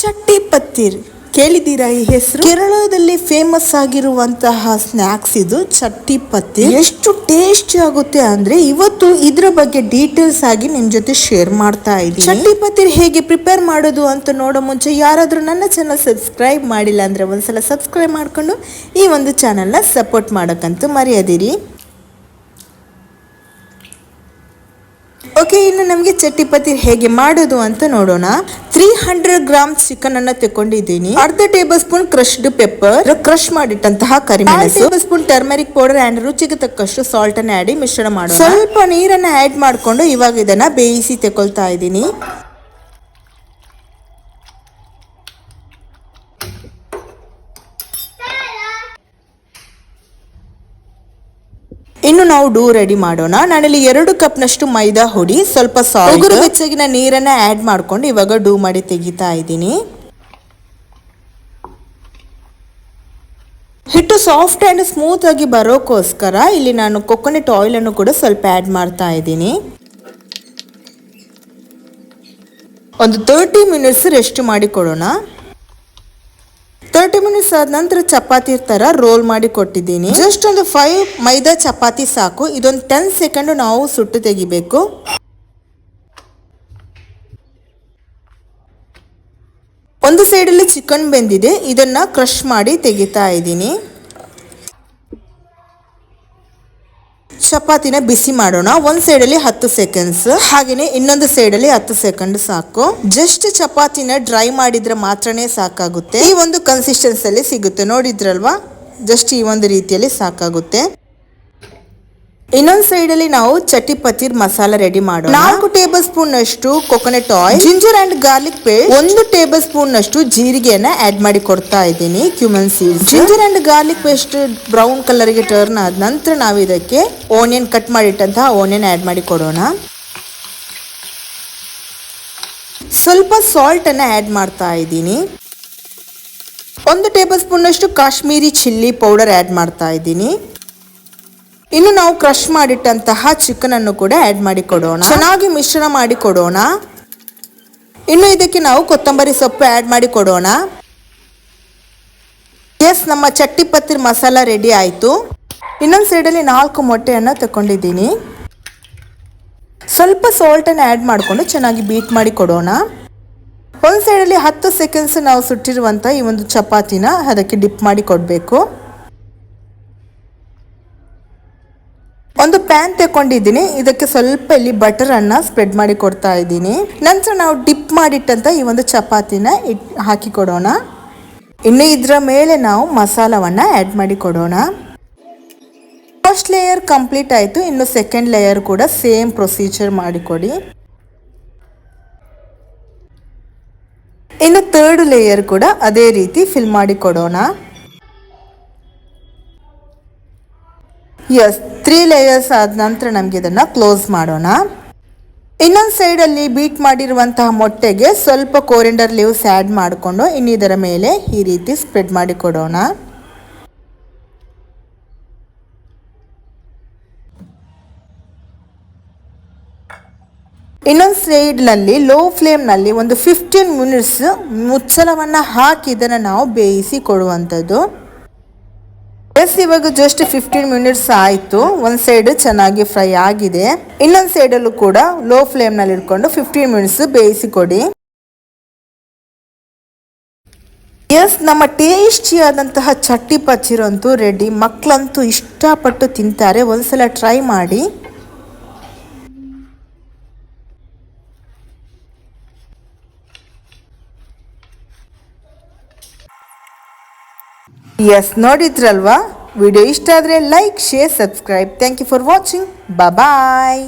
ಚಟ್ಟಿ ಪತ್ತಿರ್ ಕೇಳಿದ್ದೀರಾ ಈ ಹೆಸರು? ಕೇರಳದಲ್ಲಿ ಫೇಮಸ್ ಆಗಿರುವಂತಹ ಸ್ನ್ಯಾಕ್ಸ್ ಇದು ಚಟ್ಟಿ ಪತ್ತಿ ಎಷ್ಟು ಟೇಸ್ಟಿ ಆಗುತ್ತೆ ಅಂದ್ರೆ ಇವತ್ತು ಇದ್ರ ಬಗ್ಗೆ ಡೀಟೇಲ್ಸ್ ಆಗಿ ನಿಮ್ ಜೊತೆ ಶೇರ್ ಮಾಡ್ತಾ ಇದ್ದೀನಿ. ಚಟ್ಟಿ ಪತ್ತಿರ್ ಹೇಗೆ ಪ್ರಿಪೇರ್ ಮಾಡೋದು ಅಂತ ನೋಡೋ ಮುಂಚೆ ಯಾರಾದ್ರೂ ನನ್ನ ಚಾನಲ್ ಸಬ್ಸ್ಕ್ರೈಬ್ ಮಾಡಿಲ್ಲ ಅಂದ್ರೆ ಒಂದ್ಸಲ ಸಬ್ಸ್ಕ್ರೈಬ್ ಮಾಡ್ಕೊಂಡು ಈ ಒಂದು ಚಾನಲ್ನ ಸಪೋರ್ಟ್ ಮಾಡೋಕ್ಕಂತೂ ಮರೆಯದಿರಿ. ಓಕೆ ಇನ್ನು ನಮಗೆ ಚಟ್ಟಿ ಹೇಗೆ ಮಾಡೋದು ಅಂತ ನೋಡೋಣ. ತ್ರೀ ಹಂಡ್ರೆಡ್ ಗ್ರಾಮ್ ಚಿಕನ್ ಅನ್ನ ತಗೊಂಡಿದ್ದೀನಿ ಅರ್ಧ tablespoon crushed pepper crush ಮಾಡಿಟ್ಟಂತಹ ಕರಿಮೆಣಸು tablespoon turmeric powder and ರುಚಿಗೆ ತಕ್ಕಷ್ಟು ಸಾಲ್ಟ್ ಅನ್ನ ಆಡಿ ಮಿಶ್ರಣ ಮಾಡೋಣ. ಸ್ವಲ್ಪ ನೀರನ್ನ ಆಡ್ ಮಾಡ್ಕೊಂಡು ಇವಾಗ ಇದನ್ನ ಬೇಯಿಸಿ ತಗೊಳ್ತಾ ಇದ್ದೀನಿ. ಇನ್ನು ನಾವು ಡೂ ರೆಡಿ ಮಾಡೋಣ. ನಾನಿಲ್ಲಿ ಎರಡು ಕಪ್ನಷ್ಟು ಮೈದಾ ಹುಡಿ, ಸ್ವಲ್ಪ ಸಾಲ್ಟ್. ಬೆಚ್ಚಗಿನ ನೀರನ್ನ ಆಡ್ ಮಾಡ್ಕೊಂಡು ಇವಾಗ ಡೂ ಮಾಡಿ ತೆಗಿತಾ ಇದ್ದೀನಿ. ಹಿಟ್ಟು ಸಾಫ್ಟ್ ಆ್ಯಂಡ್ ಸ್ಮೂತ್ ಆಗಿ ಬರೋಕ್ಕೋಸ್ಕರ ಇಲ್ಲಿ ನಾನು ಕೊಕೊನೆಟ್ ಆಯಿಲ್ ಅನ್ನು ಕೂಡ ಸ್ವಲ್ಪ ಆ್ಯಡ್ ಮಾಡ್ತಾ ಇದ್ದೀನಿ. ಒಂದು ತರ್ಟಿ ಮಿನಿಟ್ಸ್ ರೆಸ್ಟ್ ಮಾಡಿ ಕೊಡೋಣ ತರ್ಟಿ ಮಿನಿಟ್ಸ್ ಆದ ನಂತರ ಚಪಾತಿ ತರ ರೋಲ್ ಮಾಡಿ ಕೊಟ್ಟಿದ್ದೀನಿ. ಜಸ್ಟ್ ಒಂದು ಫೈವ್ ಮೈದಾ ಚಪಾತಿ ಸಾಕು. ಇದೊಂದು ಟೆನ್ ಸೆಕೆಂಡ್ ನಾವು ಸುಟ್ಟು ತೆಗಿಬೇಕು. ಒಂದು ಸೈಡಲ್ಲಿ ಚಿಕನ್ ಬೆಂದಿದೆ. ಇದನ್ನ ಕ್ರಶ್ ಮಾಡಿ ತೆಗಿತಾ ಇದ್ದೀನಿ. ಚಪಾತಿನ ಬಿಸಿ ಮಾಡೋಣ. ಒಂದ್ ಸೈಡ್ ಅಲ್ಲಿ ಹತ್ತು ಸೆಕೆಂಡ್ಸ್ ಹಾಗೇನೆ ಇನ್ನೊಂದು ಸೈಡ್ ಅಲ್ಲಿ ಹತ್ತು ಸೆಕೆಂಡ್ ಸಾಕು. ಜಸ್ಟ್ ಚಪಾತಿನ ಡ್ರೈ ಮಾಡಿದ್ರೆ ಮಾತ್ರನೇ ಸಾಕಾಗುತ್ತೆ. ಈ ಒಂದು ಕನ್ಸಿಸ್ಟೆನ್ಸ್ ಅಲ್ಲಿ ಸಿಗುತ್ತೆ. ನೋಡಿದ್ರಲ್ವಾ? ಜಸ್ಟ್ ಈ ಒಂದು ರೀತಿಯಲ್ಲಿ ಸಾಕಾಗುತ್ತೆ. ಇನ್ನೊಂದ್ ಸೈಡ್ ಅಲ್ಲಿ ನಾವು ಚಟ್ಟಿ ಪತಿರ್ ಮಸಾಲ ರೆಡಿ ಮಾಡೋಣ. ನಾಲ್ಕು ಟೇಬಲ್ ಸ್ಪೂನ್ ಅಷ್ಟು coconut oil ginger and garlic paste ಒಂದು ಟೇಬಲ್ ಸ್ಪೂನ್ ಅಷ್ಟು ಜೀರಿಗೆಯನ್ನ ಆಡ್ ಮಾಡಿ ಕೊಡ್ತಾ ಇದ್ದೀನಿ cumin seeds ginger and garlic paste brown ಕಲರ್ಗೆ turn ಆದ ನಂತರ ನಾವು ಇದಕ್ಕೆ ಓನಿಯನ್ ಕಟ್ ಮಾಡಿಟ್ಟಂತಹ ಓನಿಯನ್ ಆಡ್ ಮಾಡಿ ಕೊಡೋಣ. ಸ್ವಲ್ಪ ಸಾಲ್ಟ್ ಅನ್ನ ಆಡ್ ಮಾಡ್ತಾ ಇದ್ದೀನಿ. ಒಂದು ಟೇಬಲ್ ಸ್ಪೂನ್ ಅಷ್ಟು ಕಾಶ್ಮೀರಿ ಚಿಲ್ಲಿ ಪೌಡರ್ ಆಡ್ ಮಾಡ್ತಾ ಇದ್ದೀನಿ. ಇನ್ನು ನಾವು ಕ್ರಶ್ ಮಾಡಿಟ್ಟಂತಹ ಚಿಕನ್ ಅನ್ನು ಕೂಡ ಆಡ್ ಮಾಡಿ ಕೊಡೋಣ. ಚೆನ್ನಾಗಿ ಮಿಶ್ರಣ ಮಾಡಿ ಕೊಡೋಣ. ಇನ್ನು ಇದಕ್ಕೆ ನಾವು ಕೊತ್ತಂಬರಿ ಸೊಪ್ಪು ಆಡ್ ಮಾಡಿ ಕೊಡೋಣ. ಎಸ್ ನಮ್ಮ ಚಟ್ಟಿ ಪತ್ತಿರ ಮಸಾಲ ರೆಡಿ ಆಯಿತು. ಇನ್ನೊಂದು ಸೈಡಲ್ಲಿ ನಾಲ್ಕು ಮೊಟ್ಟೆಯನ್ನು ತಗೊಂಡಿದ್ದೀನಿ ಸ್ವಲ್ಪ ಸಾಲ್ಟನ್ನು ಆ್ಯಡ್ ಮಾಡಿಕೊಂಡು ಚೆನ್ನಾಗಿ ಬೀಟ್ ಮಾಡಿ ಕೊಡೋಣ. ಒಂದು ಸೈಡಲ್ಲಿ ಹತ್ತು ಸೆಕೆಂಡ್ಸ್ ನಾವು ಸುಟ್ಟಿರುವಂಥ ಈ ಒಂದು ಚಪಾತಿನ ಅದಕ್ಕೆ ಡಿಪ್ ಮಾಡಿ ಕೊಡಬೇಕು. ಒಂದು ಪ್ಯಾನ್ ತಗೊಂಡಿದ್ದೀನಿ. ಇದಕ್ಕೆ ಸ್ವಲ್ಪ ಇಲ್ಲಿ ಬಟರ್ ಅನ್ನ ಸ್ಪ್ರೆಡ್ ಮಾಡಿ ಕೊಡ್ತಾ ಇದ್ದೀನಿ. ನಂತರ ನಾವು ಡಿಪ್ ಮಾಡಿಟ್ಟಂತ ಈ ಒಂದು ಚಪಾತಿನ ಇಟ್, ಹಾಕಿ ಕೊಡೋಣ. ಇನ್ನು ಇದರ ಮೇಲೆ ನಾವು ಮಸಾಲವನ್ನ ಆಡ್ ಮಾಡಿ ಕೊಡೋಣ. ಫಸ್ಟ್ ಲೇಯರ್ ಕಂಪ್ಲೀಟ್ ಆಯಿತು. ಇನ್ನು ಸೆಕೆಂಡ್ ಲೇಯರ್ ಕೂಡ ಸೇಮ್ ಪ್ರೊಸೀಜರ್ ಮಾಡಿಕೊಡಿ ಇನ್ನು ಥರ್ಡ್ ಲೇಯರ್ ಕೂಡ ಅದೇ ರೀತಿ ಫಿಲ್ ಮಾಡಿ ಕೊಡೋಣ. ಎಸ್ ತ್ರೀ ಲೇಯರ್ಸ್ ಆದ ನಂತರ ನಮಗೆ ಇದನ್ನು ಕ್ಲೋಸ್ ಮಾಡೋಣ. ಇನ್ನೊಂದು ಸೈಡಲ್ಲಿ ಬೀಟ್ ಮಾಡಿರುವಂತಹ ಮೊಟ್ಟೆಗೆ ಸ್ವಲ್ಪ ಕೋರಿಂಡರ್ ಲೀವ್ಸ್ ಆ್ಯಡ್ ಮಾಡಿಕೊಂಡು ಇನ್ನು ಇದರ ಮೇಲೆ ಈ ರೀತಿ ಸ್ಪ್ರೆಡ್ ಮಾಡಿ ಕೊಡೋಣ. ಇನ್ನೊಂದು ಸೈಡ್ನಲ್ಲಿ ಲೋ ಫ್ಲೇಮ್ನಲ್ಲಿ ಒಂದು ಫಿಫ್ಟೀನ್ ಮಿನಿಟ್ಸ್ ಮುಚ್ಚಳವನ್ನು ಹಾಕಿ ಇದನ್ನು ನಾವು ಬೇಯಿಸಿ ಕೊಡುವಂಥದ್ದು. ಎಸ್, ಇವಾಗ ಜಸ್ಟ್ ಫಿಫ್ಟೀನ್ ಮಿನಿಟ್ಸ್ ಆಯಿತು. ಒಂದು ಸೈಡ್ ಚೆನ್ನಾಗಿ ಫ್ರೈ ಆಗಿದೆ. ಇನ್ನೊಂದು ಸೈಡಲ್ಲೂ ಕೂಡ ಲೋ ಫ್ಲೇಮ್ನಲ್ಲಿ ಇಟ್ಕೊಂಡು ಫಿಫ್ಟೀನ್ ಮಿನಿಟ್ಸ್ ಬೇಯಿಸಿ ಕೊಡಿ. ಎಸ್ ನಮ್ಮ ಟೇಸ್ಟಿಯಾದಂತಹ ಚಟ್ಟಿ ಪಚ್ಚಿರಂತೂ ರೆಡಿ ಮಕ್ಕಳಂತೂ ಇಷ್ಟಪಟ್ಟು ತಿಂತಾರೆ. ಒಂದ್ಸಲ ಟ್ರೈ ಮಾಡಿ. ಎಸ್ ನೋಡಿದ್ರಲ್ವಾ? ವಿಡಿಯೋ ಇಷ್ಟ ಆದರೆ like share subscribe thank you for watching bye